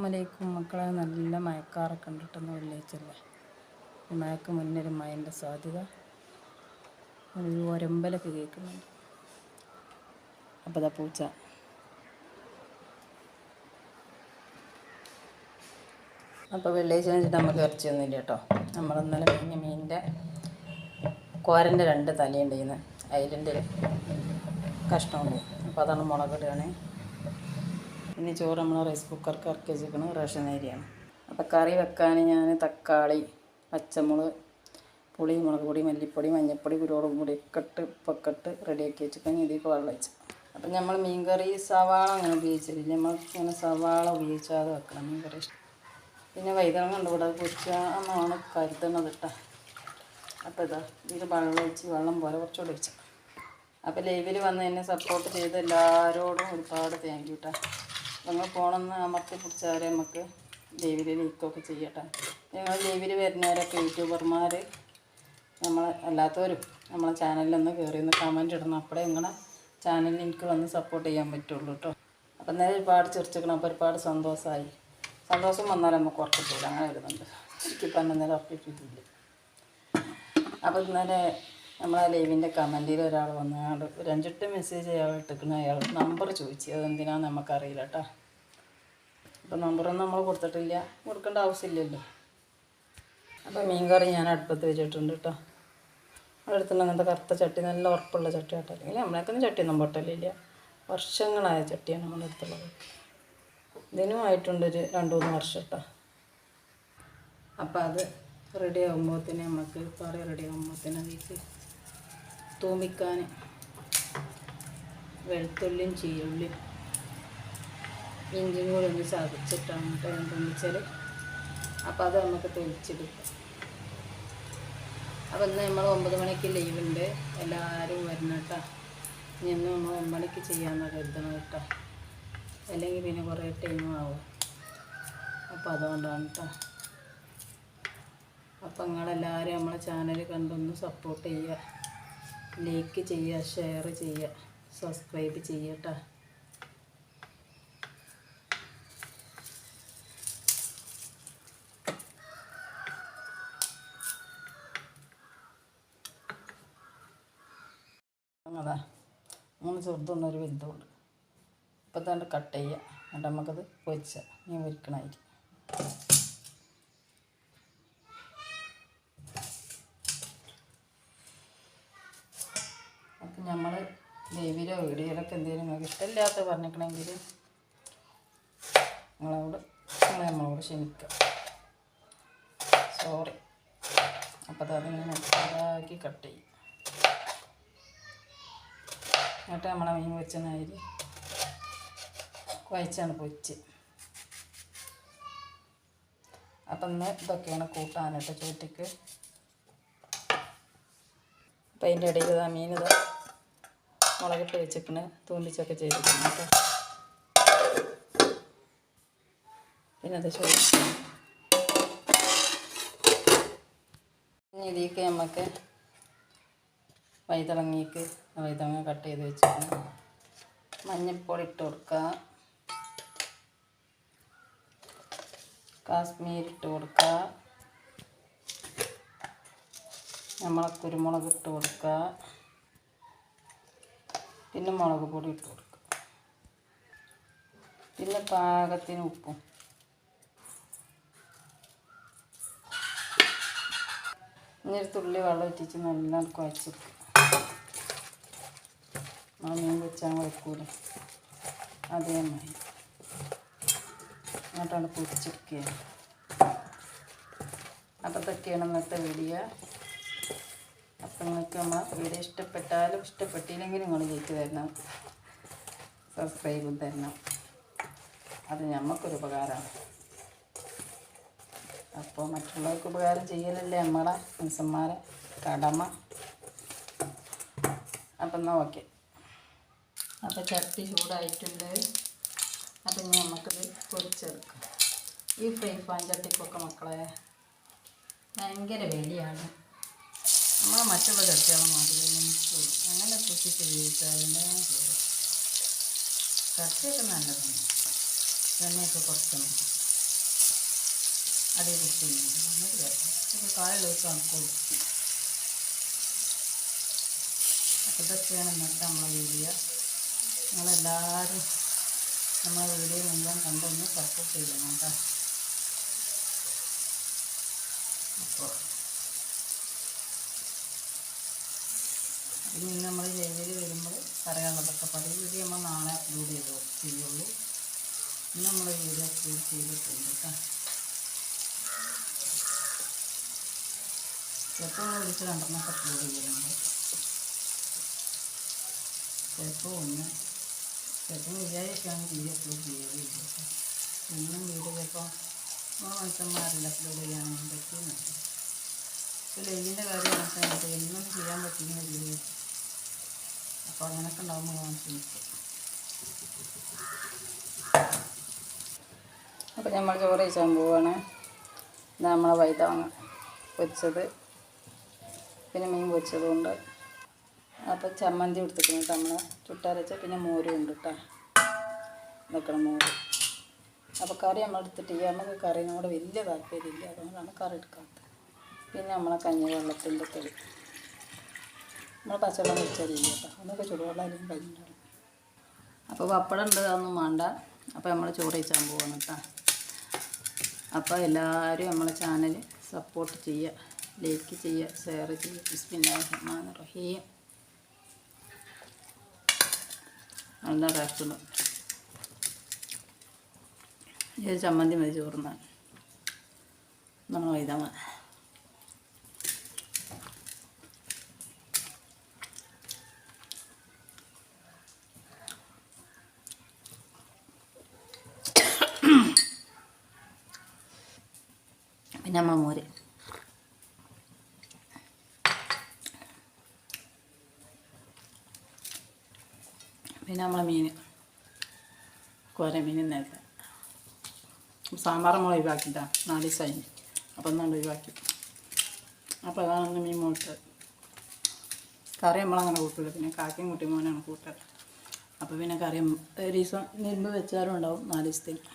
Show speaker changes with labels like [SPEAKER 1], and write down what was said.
[SPEAKER 1] അസ്സാമലൈക്കും മക്കളെ. നല്ല മയക്കാറൊക്കെ ഉണ്ടിട്ടെന്ന് വെള്ളിയാഴ്ചല്ലേ ഈ മയക്ക് മുന്നൊരു മയന്റെ സാധ്യത. ഒരു ഒരമ്പലൊക്കെ കേൾക്കുന്നുണ്ട്. അപ്പോൾ അതാ പൂച്ച. അപ്പോൾ വെള്ളിയാഴ്ച വെച്ചിട്ട് നമുക്ക് ഇറച്ചിയൊന്നുമില്ല കേട്ടോ. നമ്മൾ ഇന്നലെ മീനിന്റെ കോരന്റെ രണ്ട് തലയുണ്ട് ഇന്ന് അയിലിന്റെ കഷ്ണമുണ്ട്. അപ്പോൾ അതാണ് മുളകിടുകയാണ്. ഇനി ചോറ് നമ്മൾ റൈസ് കുക്കർക്ക് ഇറക്കി വെച്ചിരിക്കുന്നത് റേഷൻ അരിയാണ്. അപ്പോൾ കറി വെക്കാൻ ഞാൻ തക്കാളി പച്ചമുളക് പുളി മുളക് പൊടി മല്ലിപ്പൊടി മഞ്ഞൾപ്പൊടി കുരുമുളക് പൊടി ഒക്കെ ഇട്ട് ഉപ്പൊക്കെ ഇട്ട് റെഡിയാക്കി വെച്ചിട്ട് ഇതിലേക്ക് വെള്ളം വെച്ചു അപ്പം നമ്മൾ മീൻകറി സവാള അങ്ങനെ ഉപയോഗിച്ചില്ല നമ്മൾ ഇങ്ങനെ സവാള ഉപയോഗിച്ചാതെ വെക്കണം. മീൻകറി ഇഷ്ടം. പിന്നെ വൈതളം കണ്ട് ഇവിടെ അമ്മമാണ് കരുതണത് ഇട്ടാ അപ്പോൾ ഇതാ ഇതിൽ വെള്ളം ഒഴിച്ച് വെള്ളം പോലെ കുറച്ചുകൂടി ഒഴിച്ചു. അപ്പോൾ ലൈവിൽ വന്ന് എന്നെ സപ്പോർട്ട് ചെയ്ത് എല്ലാവരോടും ഒരുപാട് താങ്ക് യു കേട്ടോ നിങ്ങൾ പോണെന്ന് അമർത്തി പിടിച്ചവരെ നമുക്ക് ലൈവിൽ നീക്കുകയൊക്കെ ചെയ്യട്ടെ. ഞങ്ങൾ ലൈവിൽ വരുന്നവരൊക്കെ യൂട്യൂബർമാർ നമ്മൾ അല്ലാത്തവരും നമ്മളെ ചാനലിലൊന്ന് കയറി ഒന്ന് കമന്റ് ഇടണം. അപ്പോഴേ നിങ്ങളെ ചാനലിൽ എനിക്ക് വന്ന് സപ്പോർട്ട് ചെയ്യാൻ പറ്റുള്ളൂ കേട്ടോ അപ്പം നേരെ ഒരുപാട് ചിരിച്ചിക്കണം അപ്പോൾ ഒരുപാട് സന്തോഷമായി സന്തോഷം വന്നാൽ നമുക്ക് ഉറപ്പിച്ചില്ല അങ്ങനെ വരുന്നുണ്ട്. എനിക്കിപ്പം അന്നേരം നേരെ ഉറപ്പിച്ചിട്ടില്ല അപ്പം ഇന്നലെ നമ്മളെ ലൈവിന്റെ കമന്റിൽ ഒരാൾ വന്നു അയാൾ രഞ്ജിട്ട് മെസ്സേജ് അയാൾ ഇട്ടിരിക്കുന്ന അയാൾ നമ്പർ ചോദിച്ചു. അതെന്തിനാന്ന് നമുക്കറിയില്ല കേട്ടോ അപ്പോൾ നമ്പറൊന്നും നമ്മൾ കൊടുത്തിട്ടില്ല. കൊടുക്കേണ്ട ആവശ്യമില്ലല്ലോ. അപ്പോൾ മീൻ കറി ഞാൻ അടുപ്പത്ത് വെച്ചിട്ടുണ്ട് കേട്ടോ അടുത്തുള്ള അങ്ങനത്തെ കറുത്ത ചട്ടി നല്ല ഉറപ്പുള്ള ചട്ടി കേട്ടോ അല്ലെങ്കിൽ നമ്മളെക്കൊന്നും ചട്ടിയൊന്നും പൊട്ടലില്ല. വർഷങ്ങളായ ചട്ടിയാണ് നമ്മുടെ അടുത്തുള്ളത്. ഇതിനും ആയിട്ടുണ്ട് ഒരു രണ്ട് മൂന്ന് വർഷം കേട്ടോ അപ്പോൾ അത് റെഡി ആകുമ്പോഴത്തേന് നമുക്ക് കറി റെഡി ആകുമ്പോഴത്തേന് അതിലേക്ക് തൂമിക്കാൻ വെളുത്തുള്ളിയും ചീരുള്ളിയും. ഇഞ്ചിയും കൂടി ഒന്ന് ചതച്ചിട്ടാണ് കേട്ടോ ഞാൻ തൂമിച്ചാൽ അപ്പോൾ അത് നമുക്ക് തൊലിച്ചെടുക്കാം അപ്പോൾ ഇന്ന് നമ്മൾ ഒമ്പത് മണിക്ക് ലീവുണ്ട്. എല്ലാവരും വരണം കേട്ടോ. ഇനി ഇന്ന് നമ്മൾ ഒമ്പത് മണിക്ക് ചെയ്യാമെന്നാണ് കരുതണം കേട്ടോ. അല്ലെങ്കിൽ പിന്നെ കുറേ ടൈമും ആവും. അപ്പോൾ അതുകൊണ്ടാണ് കേട്ടോ. അപ്പോൾ നിങ്ങളെല്ലാവരും നമ്മളെ ചാനൽ കണ്ടൊന്ന് സപ്പോർട്ട് ചെയ്യുക ലൈക്ക് ചെയ്യുക ഷെയർ ചെയ്യുക സബ്സ്ക്രൈബ് ചെയ്യുക കേട്ടോ മൂന്ന് ചെറുതൊന്നും ഒരു വലുതുണ്ട് ഇപ്പം തന്നെ കട്ട് ചെയ്യുക എന്നിട്ട് നമുക്കത് പൊരിച്ച മീൻ പൊരിക്കണമായിരിക്കും നമ്മൾ ലൈവിലോ വീഡിയോയിലൊക്കെ എന്തെങ്കിലും നിങ്ങൾക്ക് ഇഷ്ടമില്ലാത്ത പറഞ്ഞിരിക്കണമെങ്കിൽ നിങ്ങളോട് നിങ്ങൾ നമ്മളോട് ക്ഷമിക്കാം. സോറി അപ്പോൾ അത് അതിങ്ങനെ ഇതാക്കി കട്ട് ചെയ്യും. എന്നിട്ട് നമ്മളെ മീൻ വെച്ചനായി കുഴച്ചാണ് പൊച്ച് അപ്പം ഇന്ന് ഇതൊക്കെയാണ് കൂട്ടാനായിട്ട് ചൂട്ടിക്ക് അപ്പം അതിന്റെ ഇടയിൽ ആ മീൻ ഇതാ മുളകിട്ട് വെച്ചിക്കണ് തൂണ്ടിച്ചൊക്കെ ചെയ്തിട്ടുണ്ട് കേട്ടോ. പിന്നെ അത് ചോദിക്കണം ഇതിലേക്ക് നമുക്ക് വൈതളങ്ങിക്ക് വൈതളങ്ങ കട്ട് ചെയ്ത് വെച്ചിട്ടുണ്ട്. മഞ്ഞൾപ്പൊടി ഇട്ട് കൊടുക്കുക കാശ്മീർ ഇട്ട് കൊടുക്കുക നമ്മളെ കുരുമുളക് ഇട്ട് കൊടുക്കുക പിന്നെ മുളക് പൊടി ഇട്ട് കൊടുക്കുക പിന്നെ പാകത്തിന് ഉപ്പും. ഇനി തുള്ളി വെള്ളം ഇറ്റിച്ച് നല്ല കുഴച്ചെടുക്കുക നമ്മൾ മീൻ വെച്ചാൽ കുഴക്കൂല അതേമാതിരി എന്നിട്ടാണ് പൊരിച്ചെടുക്കുക അപ്പോൾ ഇതൊക്കെയാണ് ഇന്നത്തെ വീഡിയോ അപ്പം നിങ്ങൾക്ക് നമ്മൾ വീഡിയോ ഇഷ്ടപ്പെട്ടാലും ഇഷ്ടപ്പെട്ടില്ലെങ്കിലും നിങ്ങൾ ജയിച്ചു തരണം. സബ്സ്ക്രൈബും തരണം. അത് നമുക്കൊരു ഉപകാരമാണ് അപ്പോൾ മറ്റുള്ളവർക്ക് ഉപകാരം ചെയ്യലല്ലേ നമ്മളെ മനുഷ്യന്മാരെ കടമ? അപ്പം എന്നാൽ ഓക്കെ. അപ്പോൾ ചട്ടി ചൂടായിട്ടുണ്ട്. അപ്പം ഇനി നമുക്കിത് പൊരിച്ചെടുക്കാം. ഈ ഫ്രൈ പാൻ ചട്ടിക്കൊക്കെ മക്കളെ ഭയങ്കര വിലയാണ്. നമ്മളെ മറ്റുള്ള ചട്ടികളെ മാതിരി അങ്ങനെ കുത്തി ചെയ്യിച്ചാൽ ചട്ടിയൊക്കെ നല്ലതാണ്. എണ്ണയൊക്കെ കുറച്ച് മതി. അടി പിടിച്ചൊന്നുമില്ല നമുക്ക് കാലുള്ള ദിവസം അപ്പോൾ ഇതൊക്കെയാണ് ഇന്നത്തെ നമ്മളെ വീഡിയോ. നിങ്ങളെല്ലാവരും നമ്മളെ വീഡിയോ മുഴുവൻ കണ്ടൊന്ന് സപ്പോർട്ട് ചെയ്യണം കേട്ടോ. അപ്പോൾ ഇനി നമ്മൾ ജൈവയിൽ വരുമ്പോൾ പറയാനുള്ളതൊക്കെ പറയും ഇത് നമ്മൾ നാളെ അപ്ലോഡ് ചെയ്തു? ചെയ്യുള്ളൂ. ഇന്ന് നമ്മൾ വീഡിയോ അപ്ലോഡ് ചെയ്തിട്ടുണ്ട് കേട്ടോ ചിലപ്പോൾ നമ്മൾ വിളിച്ച് രണ്ടെണ്ണമൊക്കെ അപ്ലോഡ് ചെയ്യുന്നുണ്ട്. ചിലപ്പോൾ ഒന്ന്. ചിലപ്പോൾ വിചാരിച്ചാണ് വീഡിയോ അപ്ലോഡ് ചെയ്യലില്ല എന്നും വീഡിയോ ചിലപ്പോൾ നമ്മൾ മനുഷ്യന്മാരിൽ അപ്ലോഡ് ചെയ്യാനൊന്നും പറ്റുന്നുണ്ട് ഇപ്പോൾ ലൈവിന്റെ കാര്യം മനസ്സിലായിട്ട് എന്നും ചെയ്യാൻ പറ്റുന്ന വീഡിയോ അപ്പോൾ അങ്ങനെയൊക്കെ ഉണ്ടാകുമ്പോൾ ഞാൻ ശ്രമിക്കും അപ്പോൾ നമ്മൾ ചോറ് കഴിച്ചാൻ പോവുകയാണ് ഇത് നമ്മളെ വൈതാങ്ങ പൊരിച്ചത്. പിന്നെ മീൻ പൊരിച്ചതുകൊണ്ട് അപ്പോൾ ചമ്മന്തി എടുത്തിട്ടുണ്ട് നമ്മൾ ചുട്ടരച്ച പിന്നെ മോരും ഉണ്ട് കേട്ടോ. നിൽക്കണം മോര്. അപ്പോൾ കറി നമ്മൾ എടുത്തിട്ട് നമുക്ക് കറിനോട് വലിയ താല്പര്യമില്ല. അതുകൊണ്ടാണ് കറി എടുക്കാത്തത്. പിന്നെ നമ്മളെ കഞ്ഞി വെള്ളത്തിന്റെ തെളി. നമ്മൾ പച്ചവെള്ളം വെച്ചാലില്ല കേട്ടോ. അതൊക്കെ ചൂടുവെള്ളം അല്ലെങ്കിൽ കഴിഞ്ഞിട്ടുണ്ടാവും അപ്പോൾ പപ്പടം ഉണ്ട് അതൊന്നും വേണ്ട. അപ്പോൾ നമ്മൾ ചോറ് കഴിച്ചാൽ പോവാണ് കേട്ടോ. അപ്പോൾ എല്ലാവരും നമ്മളെ ചാനൽ സപ്പോർട്ട് ചെയ്യുക ലൈക്ക് ചെയ്യുക ഷെയർ ചെയ്യുക. ബിസ്മില്ലാഹിർ റഹ്മാനിർ റഹീം നല്ല ടേസ്റ്റുണ്ട് ഈ ചമ്മന്തി മതി ചോറുന്നാണ് നമ്മൾ വൈതാമ പിന്നെ നമ്മൾ മോര് പിന്നെ നമ്മളെ മീൻ കോര മീൻ നേരത്തെ സാമ്പാർ നമ്മൾ ഒഴിവാക്കിട്ടാ നാല് ദിവസമായി അപ്പം ഒന്നുകൊണ്ട് ഒഴിവാക്കി. അപ്പോൾ അതാണ് മീൻ മുട്ടത് കറി നമ്മളങ്ങനെ കൂട്ടില്ല പിന്നെ കാക്കയും കുട്ടി മോനാണ് കൂട്ടുക അപ്പോൾ പിന്നെ കറി ഒരു ദിവസം നിരുമ്പ് വെച്ചാലും ഉണ്ടാവും നാല് ദിവസത്തേക്ക്